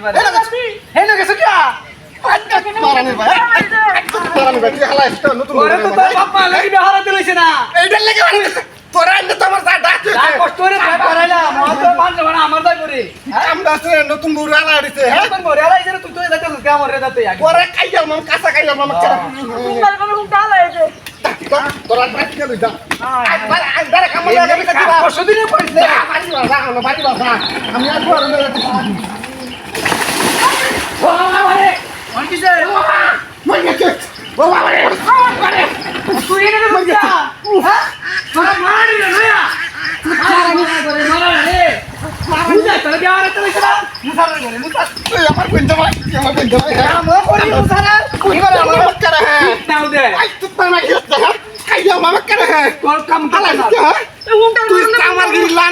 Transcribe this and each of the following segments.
কাঁচা তোরা আমি মই গেছে। তুই আমার বন্ধু ভাই আমার বন্ধু ভাই আমার করে। হ্যাঁ? আই তুই তো না গেছে হ্যাঁ খাইয়া মাম করে হ্যাঁ আলা দিছে হ্যাঁ তুই কামার গিরি লান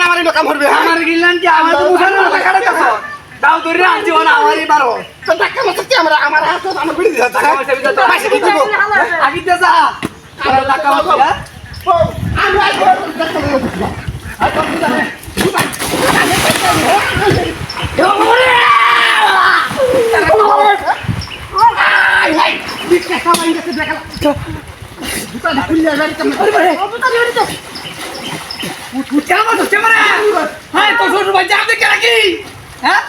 আমার এটা কাম করবে আমার গিল্লান কি? আমার মুখার দাও ধরে আনছি ওনা আমারই বারো। তো টাকা মাছ কি আমার আমার হাত আমার বিড়ি দিছে হ্যাঁ কি দে যা। আর টাকা মাছ আর কেমন হচ্ছে মানে হ্যাঁ তো শ্বশুর ভাই যাবে কে নাকি? হ্যাঁ?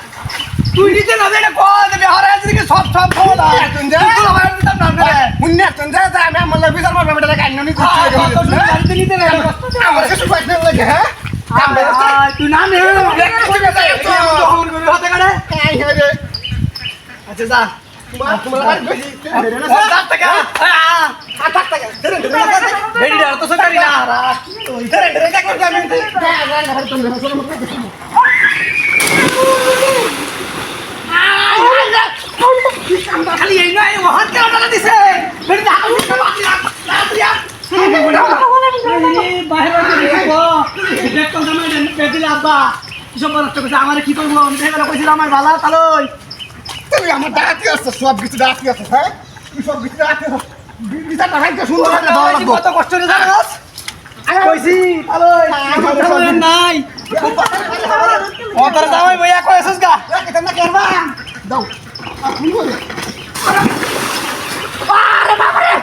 তুই নিতে না এটা কল দেবে হরে আজকে সব সব খবর দাও তুই যা। তুই তো আমার দিতাম না রে মুন্নে তুই যা যা আমি আমার বিচার করবে বেটা কাইন নি হ্যাঁ, কত শুনে বাড়িতে আমার কাছে পয়সা লাগে হ্যাঁ তুই না নে আচ্ছা যা তোমার তোমার বাড়ি বেশি ও, যা থেকে হ্যাঁ আটাক টাকা ধরে ধরে বেডি দাও তো সরকারি না না তুমি খালি এই নয় ও কেন টাকা দিছে বেডি দাও তো বাকি রাত্রি আর আমার কি করব আমি কইছিল আমার বালা তালই তুমি আমার ডাকি আছে সব কিছু ডাকি আছে হ্যাঁ তুই সব কিছু ডাকি আছে বিচার টাকা সুন্দর কত কষ্ট করে জানাস কইছি তালই নাই অতর যাওয়াই বইয়া কইছস গা এটা না করবা দাও আর ফোন করে আরে বাবা রে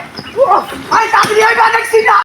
আই তাড়াতাড়ি আই দেখছি না